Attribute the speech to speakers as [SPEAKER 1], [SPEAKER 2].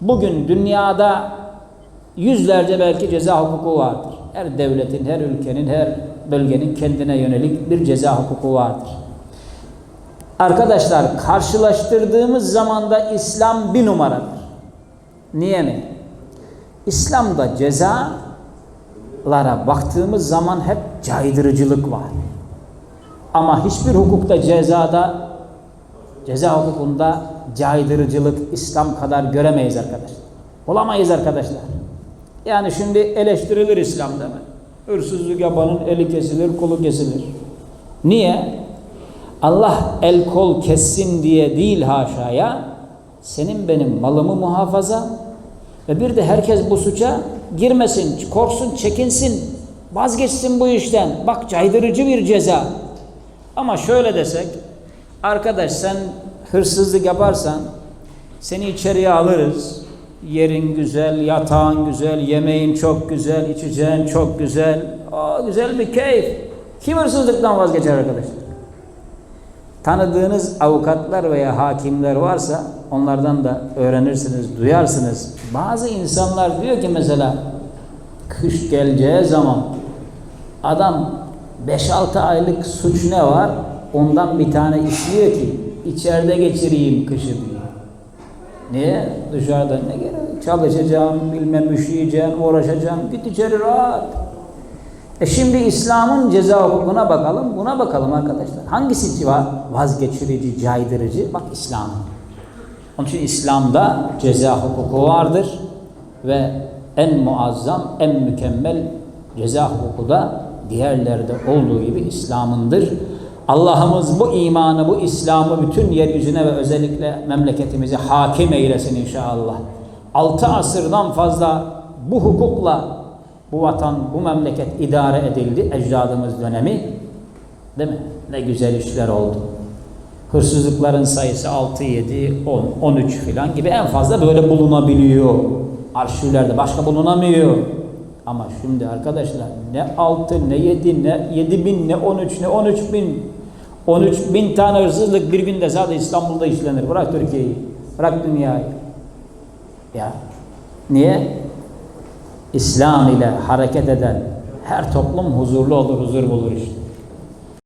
[SPEAKER 1] Bugün dünyada yüzlerce belki ceza hukuku vardır. Her devletin, her ülkenin, her bölgenin kendine yönelik bir ceza hukuku vardır. Arkadaşlar karşılaştırdığımız zaman da İslam bir numaradır. Niye mi? İslam'da cezalara baktığımız zaman hep caydırıcılık var. Ama hiçbir hukukta cezada ceza hukukunda caydırıcılık İslam kadar göremeyiz arkadaşlar. Olamayız arkadaşlar. Yani şimdi eleştirilir İslam deme. Hırsızlık yapanın eli kesilir, kolu kesilir. Niye? Allah el kol kessin diye değil haşaya. Senin benim malımı muhafaza ve bir de herkes bu suça girmesin, korksun, çekinsin, vazgeçsin bu işten. Bak caydırıcı bir ceza. Ama şöyle desek, arkadaş sen hırsızlık yaparsan seni içeriye alırız. Yerin güzel, yatağın güzel, yemeğin çok güzel, içeceğin çok güzel. Aa, güzel bir keyif. Kim hırsızlıktan vazgeçer arkadaşlar? Tanıdığınız avukatlar veya hakimler varsa onlardan da öğrenirsiniz, duyarsınız. Bazı insanlar diyor ki mesela kış geleceği zaman adam 5-6 aylık suç ne var? Ondan bir tane istiyor ki içeride geçireyim kışı diyor. Niye? Dışarıda ne gerek? Çalışacağım, bilmem üşüyeceğim, uğraşacağım. Git içeri rahat. E şimdi İslam'ın ceza hukukuna bakalım, buna bakalım arkadaşlar. Hangisi va- vazgeçirici, caydırıcı? Bak İslam. Onun için İslam'da ceza hukuku vardır ve en muazzam, en mükemmel ceza hukuku da diğerlerde olduğu gibi İslam'ındır. Allah'ımız bu imanı, bu İslam'ı bütün yeryüzüne ve özellikle memleketimize hakim eylesin inşallah. Altı asırdan fazla bu hukukla bu vatan, bu memleket idare edildi ecdadımız dönemi. Değil mi? Ne güzel işler oldu. Hırsızlıkların sayısı 6, 7, 10, 13 filan gibi en fazla böyle bulunabiliyor. Arşivlerde başka bulunamıyor. Ama şimdi arkadaşlar ne 6, ne 7, ne 7 bin, ne 13, ne 13 bin. 13 bin tane hırsızlık bir günde sadece İstanbul'da işlenir. Bırak Türkiye'yi, bırak dünyayı. Ya niye? İslam ile hareket eden her toplum huzurlu olur, huzur bulur işte.